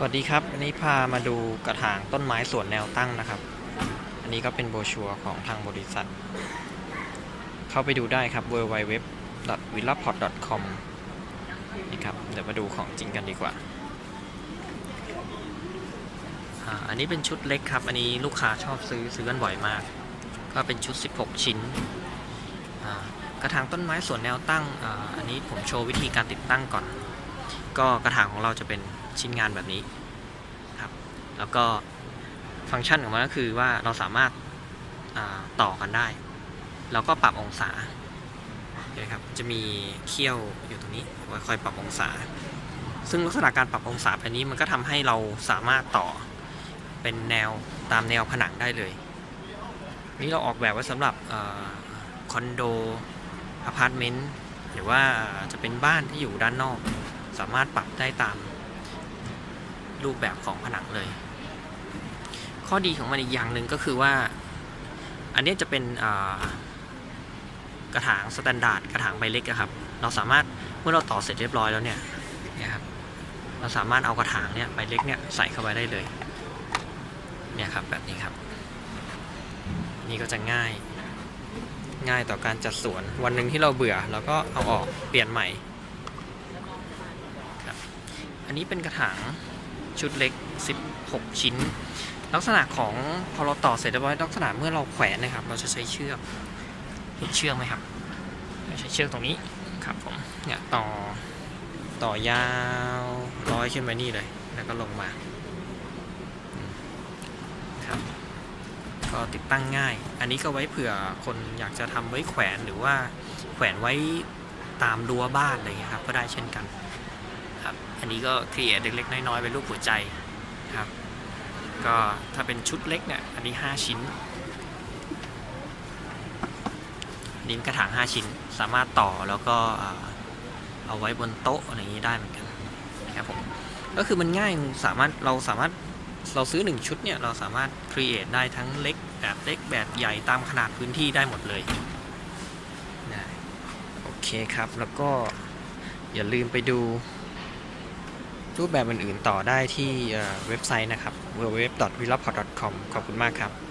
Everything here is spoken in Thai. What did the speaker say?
สวัสดีครับ อันนี้พามาดูกระถางต้นไม้สวนแนวตั้งนะครับ อันนี้ก็เป็นโบชัวของทางบริษัท เข้าไปดูได้ครับ w w w v i l l a p o t c o m นี่ครับ เดี๋ยวมาดูของจริงกันดีกว่า อันนี้เป็นชุดเล็กครับ อันนี้ลูกค้าชอบซื้อซื้อกันบ่อยมาก ก็เป็นชุด 16 ชิ้น กระถางต้นไม้สวนแนวตั้งออันนี้ผมโชว์วิธีการติดตั้งก่อน ก็กระถางของเราจะเป็นชิ้นงานแบบนี้ครับ แล้วก็ฟังก์ชันของมันก็คือว่าเราสามารถต่อกันได้ แล้วก็ปรับองศาเห็นครับจะมีเขี้ยวอยู่ตรงนี้ไว้คอยปรับองศา ซึ่งลักษณะการปรับองศาแบบนี้มันก็ทำให้เราสามารถต่อเป็นแนวตามแนวผนังได้เลย นี่เราออกแบบไว้สำหรับอคอนโดอพาร์ตเมนต์หรือว่าจะเป็นบ้านที่อยู่ด้านนอก สามารถปรับได้ตามรูปแบบของผนังเลย ข้อดีของมันอีกอย่างหนึ่งก็คือว่า อันนี้จะเป็นกระถางสแตนดาร์ดกระถางใบเล็กอะครับ เราสามารถเมื่อเราต่อเสร็จเรียบร้อยแล้วเนี่ยนี่ยครับเราสามารถเอากระถางเนี่ยใบเล็กเนี่ยใส่เข้าไปได้เลยเนี่ยครับแบบนี้ครับ นี่ก็จะง่ายง่ายต่อการจัดสวน วันหนึ่งที่เราเบื่อเราก็เอาออกเปลี่ยนใหม่ อันนี้เป็นกระถางชุดเล็ก 16 ชิ้น ลักษณะของพอเราต่อเสร็จเรียบร้อยลักษณะเมื่อเราแขวนนะครับ เราจะใช้เชือกเห็นเชือกไหมครับใช้เชือกตรงนี้ครับผมเนี่ยต่อต่อยาวร้อยขึ้นมานี่เลย แล้วก็ลงมาครับก็ติดตั้งง่าย อันนี้ก็ไว้เผื่อคนอยากจะทำไว้แขวนหรือว่าแขวนไว้ตามรั้วบ้านอะไรเงี้ยครับก็ได้เช่นกัน ครับอันนี้ก็เครีเอทเล็กๆน้อยๆเป็นรูปหัวใจครับก็ถ้าเป็นชุดเล็กเนี่ยอันนี้ 5 ชิ้นนนี้เป็นกระถาง 5 ชิ้นสามารถต่อแล้วก็เอาไว้บนโต๊ะอะไรอย่างนี้ได้เหมือนกันนะครับผมก็คือมันง่ายสามารถเราสามารถเราซื้อ 1 ชุดเนี่ยเราสามารถครีเอทได้ทั้งเล็กแบบเล็กแบบใหญ่ตามขนาดพื้นที่ได้หมดเลยนะโอเคครับแล้วก็อย่าลืมไปดู รูปแบบอื่นๆต่อได้ที่เว็บไซต์นะครับ www.villaport.com ขอบคุณมากครับ